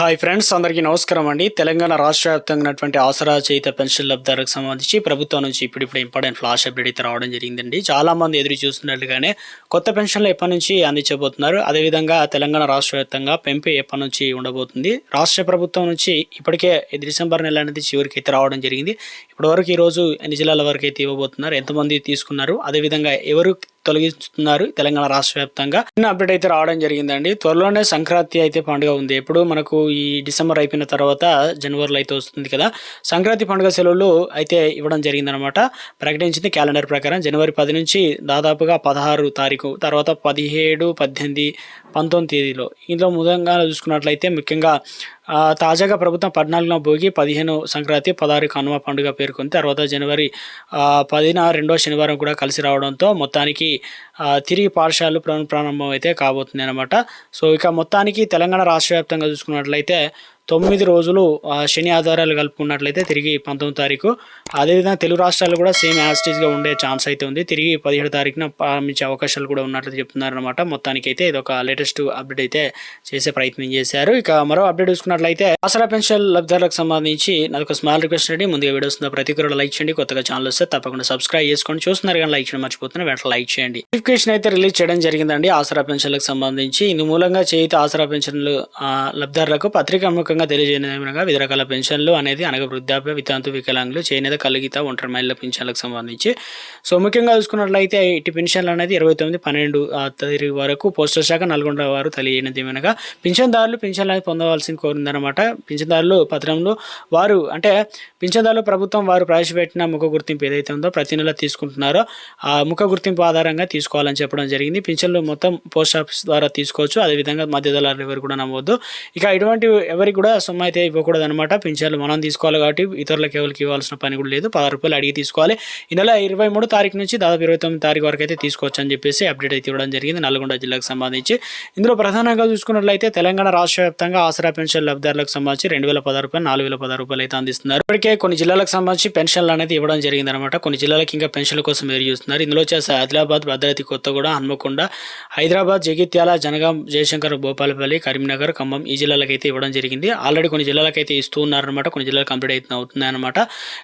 Hi friends అందరికీ నమస్కారం అండి. తెలంగాణ రాష్ట్ర వ్యాప్తంగా ఉన్నటువంటి ఆసరా చేత పెన్షన్ లబ్ధాలకు సంబంధించి ప్రభుత్వం నుంచి ఇప్పుడిప్పుడు ఇంపార్టెంట్ ఫ్లాష్ అప్డేట్ అయితే రావడం జరిగిందండి. చాలామంది ఎదురు చూస్తున్నట్లుగానే కొత్త పెన్షన్లు ఎప్పటి నుంచి అందించబోతున్నారు? అదేవిధంగా తెలంగాణ రాష్ట్ర వ్యాప్తంగా పెంపు ఎప్పటి నుంచి ఉండబోతుంది? రాష్ట్ర ప్రభుత్వం నుంచి ఇప్పటికే డిసెంబర్ నెల అనేది చివరికి అయితే రావడం జరిగింది. ఇప్పటివరకు ఈరోజు ఎన్ని జిల్లాల వరకు అయితే ఇవ్వబోతున్నారు? ఎంతమంది తీసుకున్నారు? అదేవిధంగా ఎవరు తొలగిస్తున్నారు తెలంగాణ రాష్ట్ర వ్యాప్తంగా. చిన్న అప్డేట్ అయితే రావడం జరిగిందండి. త్వరలోనే సంక్రాంతి అయితే పండుగ ఉంది. ఎప్పుడు మనకు ఈ డిసెంబర్ అయిపోయిన తర్వాత జనవరిలో అయితే వస్తుంది కదా. సంక్రాంతి పండుగ సెలవులు అయితే ఇవ్వడం జరిగిందనమాట ప్రకటించింది క్యాలెండర్ ప్రకారం జనవరి పది నుంచి దాదాపుగా పదహారు తారీఖు తర్వాత పదిహేడు పద్దెనిమిది పంతొమ్మిది తేదీలో. ఇందులో ముదంగా చూసుకున్నట్లయితే ముఖ్యంగా తాజాగా ప్రభుత్వం పద్నాలుగున భోగి పదిహేను సంక్రాంతి పదహారు కనుమ పండుగ పేర్కొంది. తర్వాత జనవరి పదిన రెండో శనివారం కూడా కలిసి రావడంతో మొత్తానికి తిరిగి పాఠశాలలు ప్రారంభం అయితే కాబోతుంది అనమాట సో ఇక మొత్తానికి తెలంగాణ రాష్ట్ర వ్యాప్తంగా చూసుకున్నట్లయితే తొమ్మిది రోజులు శని ఆధారాలు కలుపుకున్నట్లయితే తిరిగి పంతొమ్మిది తారీఖు. అదేవిధంగా తెలుగు రాష్ట్రాలు కూడా సేమ్ యాస్టీస్గా ఉండే ఛాన్స్ అయితే ఉంది. తిరిగి పదిహేడు తారీఖున ప్రారంభించే అవకాశాలు కూడా ఉన్నట్లు చెప్తున్నారనమాట మొత్తానికి అయితే ఇది ఒక లేటెస్ట్ అప్డేట్ అయితే చేసే ప్రయత్నం చేశారు. ఇక మరో అప్డేట్ చూసుకున్నట్లయితే ఆసరా పెన్షన్ లబ్ధిదారులకు సంబంధించి నాకు స్మాల్ రిక్వెస్ట్ అండి ముందుగా వీడియోస్ ఉన్న ప్రతి ఒక్కరు లైక్ చేయండి. కొత్తగా ఛానల్ వస్తే తప్పకుండా సబ్స్క్రైబ్ చేసుకోండి. చూస్తున్నారు కానీ లైక్ చేయడం మర్చిపోతున్నా వెంటనే లైక్ చేయండి. నోటిఫికేషన్ అయితే రిలీజ్ చేయడం జరిగిందండి. ఆసరా పెన్షన్లకు సంబంధించి. ఇందు మూలంగా చేయితే ఆసరా పెన్షన్లు లబ్ధారులకు పత్రిక అమ్మకంగా పత్రికాముఖంగా తెలియజేయగా వివిధ రకాల పెన్షన్లు అనేది అనగా వృద్ధాప్య వితాంతు వికలాంగులు చేనేత కలిగిత ఒంటరి మహిళల పెన్షన్లకు సంబంధించి. సో ముఖ్యంగా చూసుకున్నట్లయితే ఇటు పెన్షన్లు అనేది ఇరవై తొమ్మిది పన్నెండు తేదీ వరకు పోస్టల్ శాఖ నల్గొండ వారు తెలియజేయనది ఏమనగా పింఛన్దారులు పెన్షన్లు అనేది పొందవలసింది కోరిందనమాట పింఛన్దారులు పత్రంలో వారు అంటే పింఛన్దారులు ప్రభుత్వం వారు ప్రవేశపెట్టిన ముఖ గుర్తింపు ఏదైతే ఉందో ప్రతి నెల తీసుకుంటున్నారో ఆ ముఖ గుర్తింపు ఆధారంగా తీసుకోవాలని చెప్పడం జరిగింది. పింఛన్లు మొత్తం పోస్ట్ ఆఫీస్ ద్వారా తీసుకోవచ్చు. అదేవిధంగా మధ్య దళారులు ఎవరు కూడా నమ్మవద్దు. ఇక ఇటువంటి ఎవరికి కూడా సొమ్ము అయితే ఇవ్వకూడదు అనమాట పింఛన్లు మనం తీసుకోవాలి కాబట్టి ఇతరులకు ఎవరికి ఇవ్వాల్సిన పని కూడా లేదు. పది రూపాయలు అడిగి తీసుకోవాలి. ఈ నెల ఇరవై మూడు తారీఖు నుంచి దాదాపు ఇరవై తొమ్మిది తారీఖు వరకు అయితే తీసుకోవచ్చు అని చెప్పేసి అప్డేట్ అయితే ఇవ్వడం జరిగింది. నల్గొండ జిల్లాకు సంబంధించి ఇందులో ప్రధానంగా చూసుకున్నట్లయితే తెలంగాణ రాష్ట్ర వ్యాప్తంగా ఆసరా పెన్షన్ లబ్ధిదారులకు సంబంధించి రెండు వేల పదహారు రూపాయలు నాలుగు వేల పదహారు రూపాయలు అయితే అందిస్తున్నారు. ఇప్పటికే కొన్ని జిల్లాలకు సంబంధించి పెన్షన్లు అనేది ఇవ్వడం జరిగింది అనమాట కొన్ని జిల్లాలకు ఇంకా పెన్షన్ల కోసం వేరు చూస్తున్నారు. ఇందులో వచ్చేసి ఆదిలాబాద్ భద్రాద్రి కొత్తగూడ హన్మకొండ హైదరాబాద్ జగిత్యాల జనగాం జయశంకర్ భూపాలపల్లి కరీంనగర్ ఖమ్మం ఈ జిల్లాలకు అయితే ఇవ్వడం జరిగింది. ఆల్రెడీ కొన్ని జిల్లాలకు అయితే ఇస్తూ ఉన్నారనమాట కొన్ని జిల్లాలు కంప్లీట్ అయితే అవుతుంది అనమాట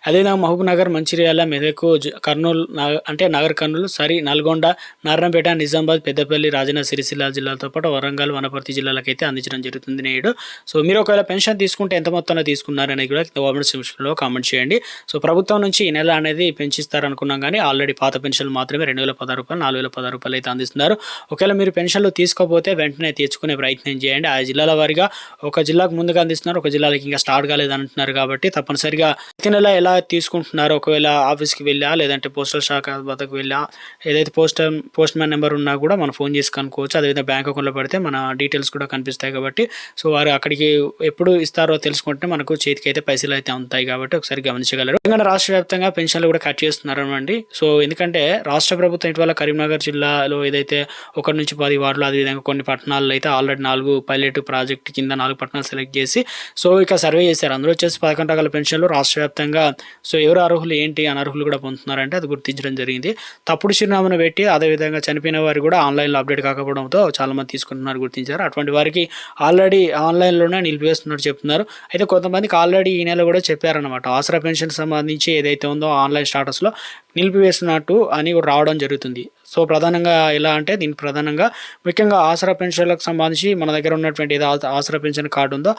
అదేవిధంగా మహబూబ్ నగర్ మంచిర్యాల మెదక్ కర్నూలు అంటే నగర్ కర్నూలు సరి నల్గొండ నారాయణపేట నిజామాబాద్ పెద్దపల్లి రాజన్న సిరిసిల్ల జిల్లాలతో పాటు వరంగల్ వనపర్తి జిల్లాలకు అయితే అందించడం జరుగుతుంది నేడు. సో మీరు ఒకవేళ పెన్షన్ తీసుకుంటే ఎంత మొత్తంలో తీసుకున్నారనేది కూడా గవర్నమెంట్ కామెంట్ సెక్షన్లో కామెంట్ చేయండి. సో ప్రభుత్వం నుంచి ఈ నెల అనేది పెంచిస్తారనుకున్నాం కానీ ఆల్రెడీ పాత పెన్షన్లు మాత్రమే రెండు వేల పదహారు రూపాయలు నాలుగు వేల పదహారు రూపాయలు అయితే అందిస్తున్నారు. ఒకవేళ మీరు పెన్షన్లు తీసుకోకపోతే వెంటనే తీర్చుకునే ప్రయత్నం చేయండి. ఆ జిల్లాల వారిగా ఒక జిల్లాకు ముందుగా అందిస్తున్నారు. ఒక జిల్లాలకు ఇంకా స్టార్ట్ కాలేదు అంటున్నారు కాబట్టి తప్పనిసరిగా ప్రతి నెల ఎలా తీసుకుంటున్నారో? ఒకవేళ ఆఫీస్కి వెళ్ళా లేదంటే పోస్టల్ శాఖ వద్దకు వెళ్ళా ఏదైతే పోస్ట్ పోస్ట్ మ్యాన్ నెంబర్ ఉన్నా కూడా మనం ఫోన్ చేసి కనుక్కోవచ్చు. అదేవిధంగా బ్యాంక్ అకౌంట్లో పడితే మన డీటెయిల్స్ కూడా కనిపిస్తాయి కాబట్టి. సో వారు అక్కడికి ఎప్పుడు ఇస్తారో తెలుసుకుంటే మనకు చేతికి అయితే పైసలు అయితే ఉంటాయి కాబట్టి ఒకసారి గమనించగలరు. తెలంగాణ రాష్ట్ర వ్యాప్తంగా పెన్షన్లు కూడా కట్ చేస్తున్నారు అండి. సో ఎందుకంటే రాష్ట్ర ప్రభుత్వం ఇటీవల కరీంనగర్ జిల్లాలో ఏదైతే ఒకటి నుంచి పది వార్డులు అదేవిధంగా కొన్ని పట్టణాల్లో అయితే ఆల్రెడీ నాలుగు పైలట్ ప్రాజెక్ట్ కింద నాలుగు పట్టణాలు సెలెక్ట్ చేసి సో ఇక సర్వే చేశారు. అందులో వచ్చేసి పదకొండు రకాల పెన్షన్లు రాష్ట్ర వ్యాప్తంగా సో ఎవరు అర్హులు ఏంటి అనర్హులు కూడా పొందుతున్నారంటే అది గుర్తించడం జరిగింది. తప్పుడు చిరునామాను పెట్టి అదేవిధంగా చనిపోయిన వారు కూడా ఆన్లైన్లో అప్డేట్ కాకపోవడంతో చాలామంది తీసుకుంటున్నారు గుర్తించారు. అటువంటి వారికి ఆల్రెడీ ఆన్లైన్లోనే నిలిపివేస్తున్నట్టు చెప్తున్నారు. అయితే కొంతమందికి ఆల్రెడీ ఈ నెల కూడా చెప్పారనమాట ఆసరా పెన్షన్ సంబంధించి ఏదైతే ఉందో ఆన్లైన్ స్టాటస్లో నిలిపివేస్తున్నట్టు అని కూడా రావడం జరుగుతుంది. సో ప్రధానంగా ఎలా అంటే దీనికి ప్రధానంగా ముఖ్యంగా ఆసరా పెన్షన్లకు సంబంధించి మన దగ్గర ఉన్నటువంటి ఏదో ఆ- ఆసరా పెన్షన్ కార్డు ఉందో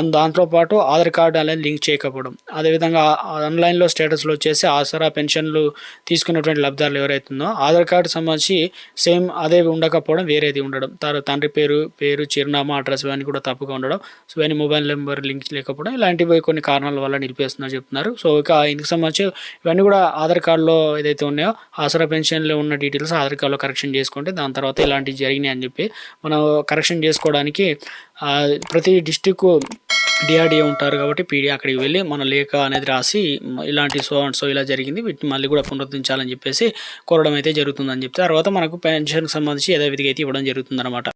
దాంతో పాటు ఆధార్ కార్డు అనేది లింక్ చేయకపోవడం. అదేవిధంగా ఆన్లైన్లో స్టేటస్లో వచ్చేసి ఆసరా పెన్షన్లు తీసుకున్నటువంటి లబ్ధారులు ఎవరైతుందో ఆధార్ కార్డు సంబంధించి సేమ్ అదే ఉండకపోవడం వేరేది ఉండడం. తర్వాత తండ్రి పేరు పేరు చిరునామా అడ్రస్ ఇవన్నీ కూడా తప్పుగా ఉండడం. సో ఇవన్నీ మొబైల్ నెంబర్ లింక్ లేకపోవడం ఇలాంటివి కొన్ని కారణాల వల్ల నిలిపేస్తున్నారు చెప్తున్నారు. సో ఇక ఇందుకు సంబంధించి ఇవన్నీ కూడా ఆధార్ కార్డులో ఏదైతే ఉన్నాయో ఆసరా పెన్షన్లో ఉన్న డీటెయిల్స్ ఆధార్ కార్డులో కరెక్షన్ చేసుకుంటే దాని తర్వాత ఇలాంటివి జరిగినాయి అని చెప్పి మనం కరెక్షన్ చేసుకోవడానికి ప్రతి డిస్టిక్ డిఆర్డిఏ ఉంటారు కాబట్టి పీడీ అక్కడికి వెళ్ళి మన లేఖ అనేది రాసి ఇలాంటి సో అండ్ సో ఇలా జరిగింది వీటిని మళ్ళీ కూడా పునరుద్ధరించాలని చెప్పేసి కోరడం అయితే జరుగుతుందని చెప్తే తర్వాత మనకు పెన్షన్కి సంబంధించి యథావిధిగా అయితే ఇవ్వడం జరుగుతుందన్నమాట.